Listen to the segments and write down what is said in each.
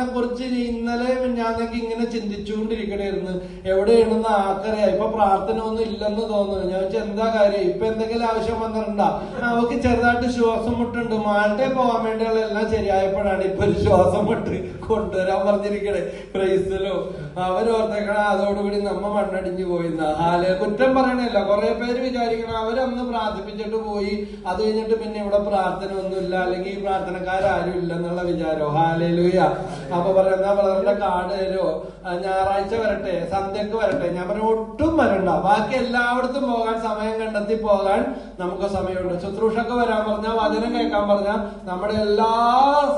കുറിച്ച് ഇന്നലെ ഞാനൊക്കെ ഇങ്ങനെ ചിന്തിച്ചുകൊണ്ടിരിക്കണായിരുന്നു. എവിടെയാണെന്ന് ആക്കറിയാ ഇപ്പൊ പ്രാർത്ഥന ഒന്നും ഇല്ലെന്ന് തോന്നുന്നു. ഞാൻ വെച്ചാൽ എന്താ കാര്യം? ഇപ്പൊ എന്തെങ്കിലും ആവശ്യം വന്നിട്ടുണ്ടാ? അവക്ക് ചെറുതായിട്ട് ശ്വാസം മുട്ടുണ്ട്. മാൾട്ടേ പോകാൻ വേണ്ടിയുള്ള എല്ലാം ശരിയായപ്പോഴാണ് ഇപ്പൊ ഒരു ശ്വാസം മുട്ട് കൊണ്ടുവരാൻ പറഞ്ഞിരിക്കണേ. ക്രൈസ്തലോ അവരോർത്തേക്കണ അതോടുകൂടി നമ്മ മണ്ണടിഞ്ഞു പോയിന്ന. ഹാൽ കുറ്റം പറയണല്ല. കുറെ പേര് വിചാരിക്കണം അവരന്ന് പ്രാർത്ഥിപ്പിച്ചിട്ട് പോയി. അത് കഴിഞ്ഞിട്ട് പിന്നെ ഇവിടെ പ്രാർത്ഥന ഒന്നുമില്ല. അല്ലെങ്കിൽ ഈ പ്രാർത്ഥനക്കാരും ഇല്ല എന്നുള്ള വിചാരോ ഹാലയിലൂയ അപ്പൊ പറയുന്ന വളരെ കാട് തരോ ഞായറാഴ്ച വരട്ടെ. സന്ധ്യക്ക് വരട്ടെ ഞാൻ പറഞ്ഞു ഒട്ടും വരണ്ട. ബാക്കി എല്ലായിടത്തും പോകാൻ സമയം കണ്ടെത്തി പോകാൻ നമുക്ക് സമയമുണ്ട്. ശുശ്രൂഷക്ക് വരാൻ പറഞ്ഞാൽ വചനം കേൾക്കാൻ പറഞ്ഞാൽ നമ്മുടെ എല്ലാ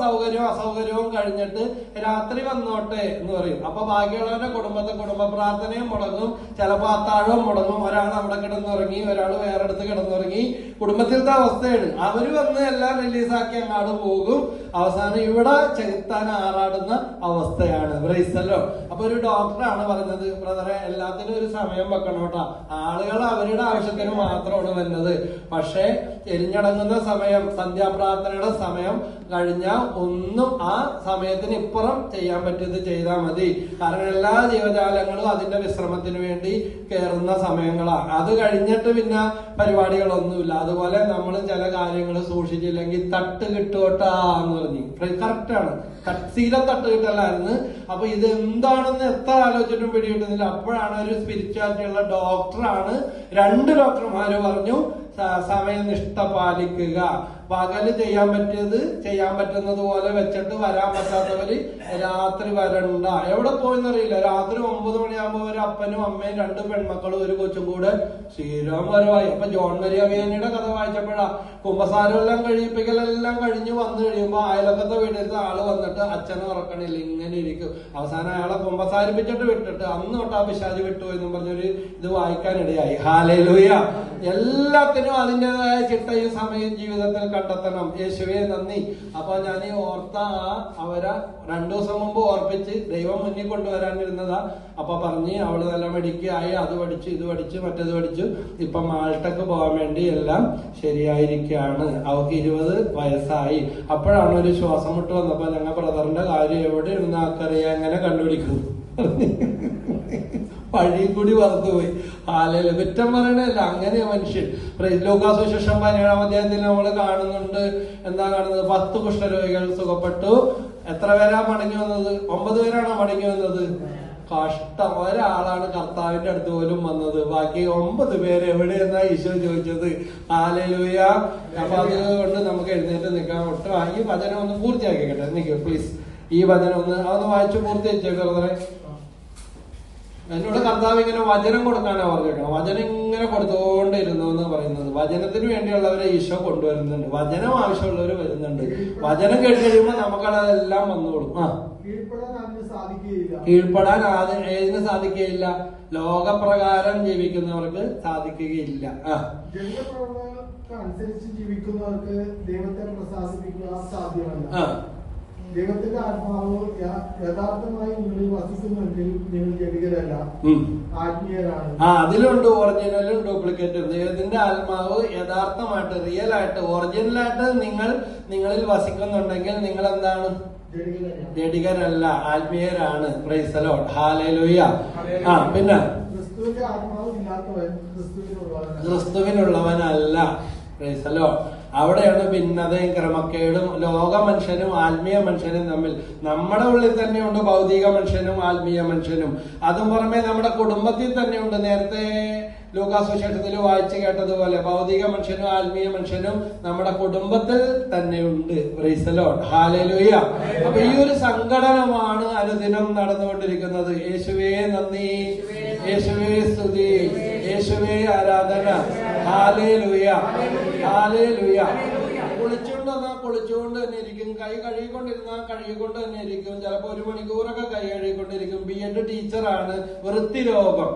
സൗകര്യവും അസൗകര്യവും കഴിഞ്ഞിട്ട് രാത്രി വന്നോട്ടെ എന്ന് പറയും. അപ്പൊ ബാക്കിയുള്ളവരുടെ കുടുംബത്തെ കുടുംബ പ്രാർത്ഥനയും മുടങ്ങും. ചിലപ്പോ അത്താഴവും മുടങ്ങും. ഒരാൾ അവിടെ കിടന്നുറങ്ങി ഒരാൾ വേറെ അടുത്ത് കിടന്നുറങ്ങി. കുടുംബത്തിലത്തെ അവസ്ഥയാണ്. അവർ വന്ന് എല്ലാം റിലീസാക്കി അങ്ങാട് പോകും. അവസാനം ഇവിടെ ചെകുത്താൻ ആറാടുന്ന അവസ്ഥയാണ്. ബ്രൈസല്ലോ അപ്പൊ ഒരു ഡോക്ടറാണ് പറഞ്ഞത് ബ്രദറെ എല്ലാത്തിനും ഒരു സമയം വെക്കണം കേട്ടോ. ആളുകൾ അവരുടെ ആവശ്യത്തിന് മാത്രമാണ് വരുന്നത്. പക്ഷേ എരിഞ്ഞടങ്ങുന്ന സമയം സന്ധ്യാപ്രാർത്ഥനയുടെ സമയം കഴിഞ്ഞ ഒന്നും ആ സമയത്തിന് ഇപ്പുറം ചെയ്യാൻ പറ്റിയത് ചെയ്താൽ മതി. കാരണം എല്ലാ ജീവജാലങ്ങളും അതിന്റെ വിശ്രമത്തിന് വേണ്ടി കയറുന്ന സമയങ്ങളാണ്. അത് കഴിഞ്ഞിട്ട് പിന്നെ പരിപാടികളൊന്നുമില്ല. അതുപോലെ നമ്മൾ ചില കാര്യങ്ങൾ സൂക്ഷിച്ചില്ലെങ്കിൽ തട്ട് കിട്ടുവട്ടാ എന്ന് പറഞ്ഞു കറക്റ്റ് ആണ്. സ്ഥിരം തട്ട് കിട്ടലായിരുന്നു അപ്പൊ ഇത് എന്താണെന്ന് എത്ര ആലോചിച്ചിട്ടും പിടികിട്ടുന്നില്ല. അപ്പോഴാണ് ഒരു സ്പിരിച്വാലിറ്റി ഉള്ള ഡോക്ടറാണ് രണ്ട് ഡോക്ടർമാര് പറഞ്ഞു സമയനിഷ്ഠ പാലിക്കുക. പകൽ ചെയ്യാൻ പറ്റിയത് ചെയ്യാൻ പറ്റുന്നത് പോലെ വെച്ചിട്ട് വരാൻ പറ്റാത്തവര് രാത്രി വരണ്ട. എവിടെ പോയെന്നറിയില്ല. രാത്രി ഒമ്പത് മണിയാകുമ്പോ ഒരു അപ്പനും അമ്മയും രണ്ട് പെൺമക്കളും ഒരു കൊച്ചും കൂടെ സ്ഥിരം വരവായി. അപ്പൊ ജോൺ മരിയ വേനിയുടെ കഥ വായിച്ചപ്പോഴാ കുമ്പസാരം എല്ലാം കഴിയിപ്പിക്കലെല്ലാം കഴിഞ്ഞു വന്നു കഴിയുമ്പോ അയലക്കത്തെ വീട്ടിലത്തെ ആൾ വന്നിട്ട് അച്ഛനെ ഉറക്കണില്ല ഇങ്ങനെ ഇരിക്കും. അവസാനം അയാളെ കുമ്പസാരിപ്പിച്ചിട്ട് വിട്ടിട്ട് അന്ന് തൊട്ട് ആ പിശാജ് എന്നും പറഞ്ഞൊരു ഇത് വായിക്കാനിടയായി. ഹാലയിലൂയ എല്ലാത്തിനും അതിന്റെതായ ചിട്ടയും സമയം ജീവിതത്തിൽ കണ്ടെത്തണം. യേശുവെ നന്ദി. അപ്പൊ ഞാൻ ഓർത്ത അവരെ രണ്ടു ദിവസം മുമ്പ് ഓർപ്പിച്ച് ദൈവം മുന്നിൽ കൊണ്ടുവരാനിരുന്നതാ. അപ്പൊ പറഞ്ഞ് അവൾ നല്ല മെഡിക്കായി അത് പഠിച്ചു ഇത് പഠിച്ചു മറ്റേത് പഠിച്ചു. ഇപ്പൊ മാൾട്ടക്ക് പോകാൻ വേണ്ടി എല്ലാം ശരിയായിരിക്കുകയാണ്. അവൾക്ക് ഇരുപത് വയസ്സായി. അപ്പോഴാണ് ഒരു ശ്വാസം മുട്ട് വന്നപ്പോ ഞങ്ങൾ ബ്രദറിന്റെ കാര്യം എവിടെ ഇരുന്ന് ആക്കറിയാ? എങ്ങനെ കണ്ടുപിടിക്കും? വഴി കൂടി വറുത്തുപോയി ആലയിൽ കുറ്റം പറയണല്ല അങ്ങനെയാ മനുഷ്യൻ. ലോകാസുശേഷം പതിനേഴാം അധ്യായത്തിൽ നമ്മൾ കാണുന്നുണ്ട്. എന്താ കാണുന്നത്? പത്ത് കുഷ്ഠരോഗികൾ സുഖപ്പെട്ടു. എത്ര പേരാ മടങ്ങി വന്നത്? ഒമ്പത് പേരാണോ മടങ്ങി വന്നത്? കഷ്ടം ഒരാളാണ് കർത്താവിന്റെ അടുത്ത് പോലും വന്നത്. ബാക്കി ഒമ്പത് പേര് എവിടെയെന്നാ ഈശോ ചോദിച്ചത്? ആലലൂയ അപ്പൊ അതുകൊണ്ട് നമുക്ക് എഴുന്നേറ്റ് നിൽക്കാൻ ഒട്ടും ഈ വചനം ഒന്ന് പൂർത്തിയാക്കിക്കട്ടെ. നിൽക്കും പ്ലീസ് ഈ വചനം ഒന്ന് അതൊന്ന് വായിച്ചു പൂർത്തിയാക്കിച്ചേക്കേ എന്നോട് കർത്താവ് ഇങ്ങനെ വചനം കൊടുക്കാനാ പറഞ്ഞിട്ടോ വചനം ഇങ്ങനെ കൊടുത്തുകൊണ്ടിരുന്നു എന്ന് പറയുന്നത്. വചനത്തിന് വേണ്ടിയുള്ളവരെ ഈശോ കൊണ്ടുവരുന്നുണ്ട്. വചനം ആവശ്യമുള്ളവർ വരുന്നുണ്ട്. വചനം കേട്ട് കഴിയുമ്പോൾ നമുക്കതെല്ലാം വന്നോളും ആ. കീഴ്പ്പെടാൻ ഏതിന് സാധിക്കുകയില്ല. ലോകപ്രകാരം ജീവിക്കുന്നവർക്ക് സാധിക്കുകയില്ല. ആ. അനുസരിച്ച് ജീവിക്കുന്നവർക്ക് ദൈവത്തെ പ്രസാദിപ്പിക്കുക സാധ്യമല്ല. ആ. ദൈവത്തിന്റെ ആത്മാവ് യഥാർത്ഥമായി ഉള്ളിൽ വസിക്കുന്നുണ്ടെങ്കിൽ നിങ്ങൾ ജഡികരല്ല. ആത്മീയരാണ്. ആ അതിലുണ്ട് ഒറിജിനലും ഡ്യൂപ്ലിക്കേറ്റും ദൈവത്തിന്റെ ആത്മാവ് യഥാർത്ഥമായിട്ട് റിയൽ ആയിട്ട് ഒറിജിനലായിട്ട് നിങ്ങൾ നിങ്ങളിൽ വസിക്കുന്നുണ്ടെങ്കിൽ നിങ്ങൾ എന്താണ് ജഡികരല്ല ആത്മീയരാണ്. പ്രൈസലോ ഹാലലൂയ ആ പിന്നെ? ക്രിസ്തുവിന്റെ ആത്മാവ് ഇല്ലാത്തവൻ ക്രിസ്തുവിനുള്ളവനല്ല. പ്രൈസലോ അവിടെയാണ് ഭിന്നതയും ക്രമക്കേടും. ലോക മനുഷ്യനും ആത്മീയ മനുഷ്യനും തമ്മിൽ. നമ്മുടെ ഉള്ളിൽ തന്നെയുണ്ട് ഭൗതിക മനുഷ്യനും ആത്മീയ മനുഷ്യനും. അതും പുറമെ നമ്മുടെ കുടുംബത്തിൽ തന്നെയുണ്ട്. നേരത്തെ ലൂക്കാസുശേഷത്തിൽ വായിച്ചു കേട്ടതുപോലെ ഭൗതിക മനുഷ്യനും ആത്മീയ മനുഷ്യനും നമ്മുടെ കുടുംബത്തിൽ തന്നെയുണ്ട്. ഹാലലുയ അപ്പൊ ഈ ഒരു സംഘടനമാണ് അനുദിനം നടന്നുകൊണ്ടിരിക്കുന്നത്. യേശുവേ നന്ദി. യേശുവേ സ്തുതി. യേശുവേ ആരാധന. കുളിച്ചുകൊണ്ട് തന്നെ കുളിച്ചുകൊണ്ട് തന്നെ ഇരിക്കും. കൈ കഴുകിക്കൊണ്ടിരുന്നാൽ കഴുകിക്കൊണ്ട് തന്നെ ഇരിക്കും. ചിലപ്പോ ഒരു മണിക്കൂറൊക്കെ കൈ കഴുകിക്കൊണ്ടിരിക്കും. ബി എഡ് ടീച്ചറാണ് വൃത്തി രോഗം.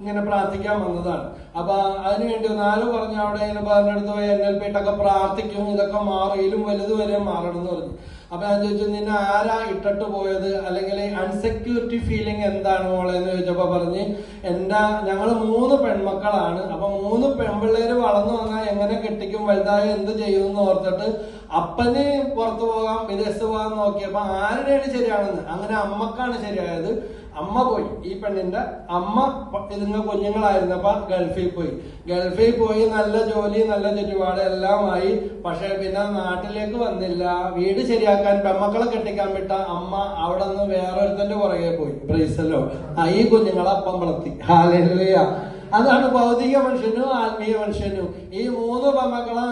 ഇങ്ങനെ പ്രാർത്ഥിക്കാൻ വന്നതാണ്. അപ്പൊ അതിനുവേണ്ടി നാല് പറഞ്ഞ അവിടെ പറഞ്ഞെടുത്ത് എൻ എൽ പി ഇട്ടൊക്കെ പ്രാർത്ഥിക്കും. ഇതൊക്കെ മാറിയിലും ഇതിലും വലുത് വരെ മാറണം എന്ന് പറഞ്ഞു. അപ്പൊ ഞാൻ ചോദിച്ചു നിന്നെ ആരാ ഇട്ടിട്ട് പോയത്? അല്ലെങ്കിൽ അൺസെക്യൂരിറ്റി ഫീലിംഗ് എന്താണ് മോളെ? എന്ന് ചോദിച്ചപ്പോ പറഞ്ഞ് എന്താ ഞങ്ങൾ മൂന്ന് പെൺമക്കളാണ്. അപ്പൊ മൂന്ന് പെൺപിള്ളേര് വളർന്നു വന്നാൽ എങ്ങനെ കെട്ടിക്കും? വലുതായ എന്ത് ചെയ്യും എന്ന് ഓർത്തിട്ട് അപ്പന് പുറത്തു പോകാം വിദേശത്ത് പോകാൻ നോക്കിയപ്പോ ആരുടെയാണ് ശരിയാണെന്ന്? അങ്ങനെ അമ്മക്കാണ് ശരിയായത്. അമ്മ പോയി. ഈ പെണ്ണിന്റെ അമ്മ ഇതുങ്ങ കുഞ്ഞുങ്ങളായിരുന്നപ്പോ ഗൾഫിൽ പോയി. ഗൾഫിൽ പോയി നല്ല ജോലി നല്ല ചുറ്റുപാട് എല്ലാമായി. പക്ഷെ പിന്നെ നാട്ടിലേക്ക് വന്നില്ല. വീട് ശരിയാക്കാൻ പെമ്മക്കളെ കെട്ടിക്കാൻ വിട്ട അമ്മ അവിടെ നിന്ന് വേറൊരുത്തന്റെ പുറകെ പോയി. ബ്രൈസലോ. ഈ കുഞ്ഞുങ്ങളെ അപ്പം വളർത്തി. ഹാലലുയ അതാണ് ഭൗതിക മനുഷ്യനും ആത്മീയ മനുഷ്യനും. ഈ മൂന്ന് പെമ്മക്കളെ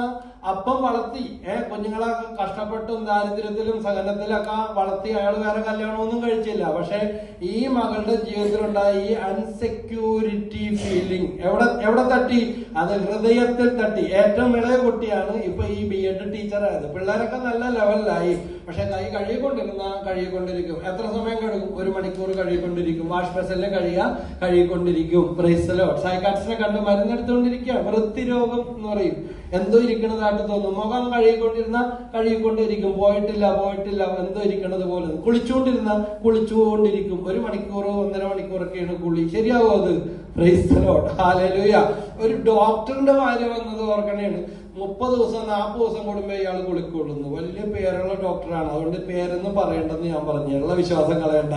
അപ്പം വളർത്തി. ഏഹ് കുഞ്ഞുങ്ങളെ കഷ്ടപ്പെട്ടും ദാരിദ്ര്യത്തിലും സഹനത്തിലൊക്കെ വളർത്തി അയാൾ വേറെ കല്യാണമൊന്നും കഴിച്ചില്ല. പക്ഷെ ഈ മകളുടെ ജീവിതത്തിലുണ്ടായ ഈ അൺസെക്യൂരിറ്റി ഫീലിംഗ് എവിടെ എവിടെ തട്ടി? അത് ഹൃദയത്തിൽ തട്ടി. ഏറ്റവും ഇളയ കുട്ടിയാണ് ഇപ്പൊ ഈ ബി എഡ് ടീച്ചറായത് പിള്ളേരൊക്കെ നല്ല ലെവലിലായി പക്ഷെ കൈ കഴുകിക്കൊണ്ടിരുന്ന കഴുകിക്കൊണ്ടിരിക്കും. എത്ര സമയം കഴുകും? ഒരു മണിക്കൂർ കഴുകിക്കൊണ്ടിരിക്കും. വാഷ് ബേസിലെ കഴിയുക കഴുകിക്കൊണ്ടിരിക്കും. പ്രൈസലോ സൈക്കാട്സിനെ കണ്ട് മരുന്നെടുത്തുകൊണ്ടിരിക്കുക. വൃത്തിരോഗം എന്ന് പറയും. എന്തോ ഇരിക്കണതായിട്ട് തോന്നും മുഖം കഴുകിക്കൊണ്ടിരുന്ന കഴുകിക്കൊണ്ടിരിക്കും. പോയിട്ടില്ല പോയിട്ടില്ല. എന്തോ ഇരിക്കണത് പോലെ. കുളിച്ചുകൊണ്ടിരുന്ന കുളിച്ചുകൊണ്ടിരിക്കും. ഒരു മണിക്കൂറോ ഒന്നര മണിക്കൂറൊക്കെയാണ് കുളി. ശരിയാവോ അത്? ഹാലലുയ ഒരു ഡോക്ടറിന്റെ ഭാര്യ വന്നത് ഓർക്കണേണ്. മുപ്പത് ദിവസം നാൽപ്പത് ദിവസം കൂടുമ്പോ ഇയാൾ കുളിക്കൊള്ളുന്നു. വലിയ പേരുള്ള ഡോക്ടറാണ് അതുകൊണ്ട് പേരൊന്നും പറയണ്ടെന്ന് ഞാൻ പറഞ്ഞു. ഉള്ള വിശ്വാസം കളയണ്ട.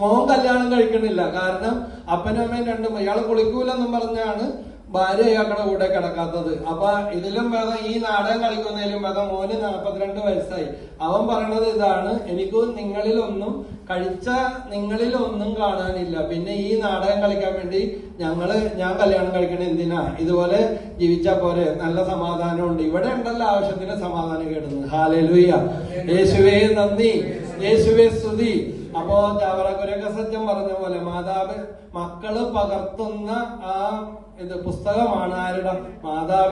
മോൻ കല്യാണം കഴിക്കണില്ല. കാരണം അപ്പനും അമ്മയും രണ്ടും ഇയാൾ കുളിക്കൂലെന്നും പറഞ്ഞാണ് ഭാര്യ കൂടെ കിടക്കാത്തത്. അപ്പൊ ഇതിലും ഭേദം ഈ നാടകം കളിക്കുന്നതിലും ഭേദം മോന് നാൽപ്പത്തിരണ്ട് വയസ്സായി. അവൻ പറയണത് ഇതാണ് എനിക്ക് നിങ്ങളിലൊന്നും കഴിച്ച നിങ്ങളിലൊന്നും കാണാനില്ല. പിന്നെ ഈ നാടകം കളിക്കാൻ വേണ്ടി ഞങ്ങൾ ഞാൻ കല്യാണം കഴിക്കണ എന്തിനാ? ഇതുപോലെ ജീവിച്ചാ പോരെ. നല്ല സമാധാനമുണ്ട്. ഇവിടെ ഉണ്ടല്ലോ ആവശ്യത്തിന് സമാധാനം കേടുന്നു ഹാലലുയ്യ യേശുവേ നന്ദി. യേശുവേ സ്തുതി. അപ്പോ ചാവറക്കുരൊക്കെ സത്യം പറഞ്ഞ പോലെ മാതാവ് മക്കൾ പകർത്തുന്ന ആ ഇത് പുസ്തകമാണ് ആരുടെ? മാതാവ്